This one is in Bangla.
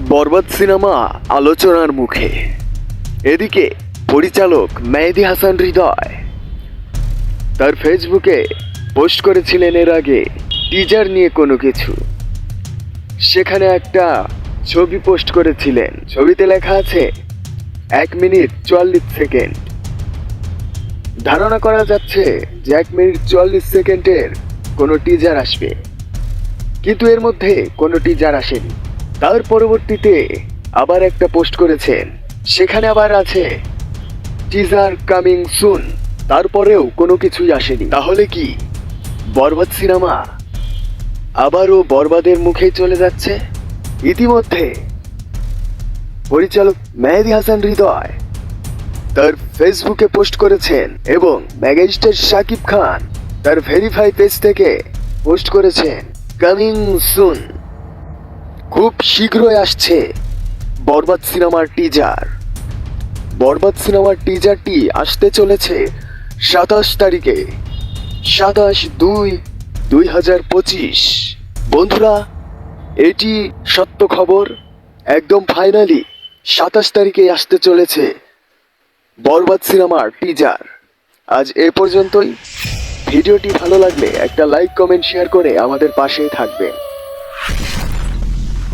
বরবাদ সিনেমা আলোচনার মুখে। এদিকে পরিচালক মেহেদি হাসান হৃদয় তার ফেসবুকে পোস্ট করেছিলেন এর আগে টিজার নিয়ে কোনো কিছু। সেখানে একটা ছবি পোস্ট করেছিলেন। ছবিতে লেখা আছে, এক মিনিট চুয়াল্লিশ সেকেন্ড। ধারণা করা যাচ্ছে যে এক মিনিট চুয়াল্লিশ সেকেন্ডের কোনো টিজার আসবে। কিন্তু এর মধ্যে কোনো টিজার আসেনি। তার পরবর্তীতে আবার একটা পোস্ট করেছেন। সেখানে আবার আছে, টিজার কামিং সুন। তারপরেও কোনো কিছুই আসেনি। তাহলে কি? বরবাদ সিনেমা আবারও বরবাদের মুখে চলে যাচ্ছে? ইতিমধ্যে পরিচালক মেহেদি হাসান হৃদয় তার ফেসবুকে পোস্ট করেছেন এবং ম্যাগাজিস্টার শাকিব খান তার ভেরিফাই পেজ থেকে পোস্ট করেছেন, কামিং সুন। খুব শীঘ্রই আসছে বরবাদ সিনেমার টিজার বরবাদ সিনেমার টিজারটি আসতে চলেছে সাতাশ তারিখে। সাতাশ দুই দুই হাজার পঁচিশ। বন্ধুরা, এটি সত্য খবর, একদম ফাইনালি সাতাশ তারিখে আসতে চলেছে বরবাদ সিনেমার টিজার আজ এ পর্যন্তই। ভিডিওটি ভালো লাগলে একটা লাইক কমেন্ট শেয়ার করে আমাদের পাশেই থাকবেন।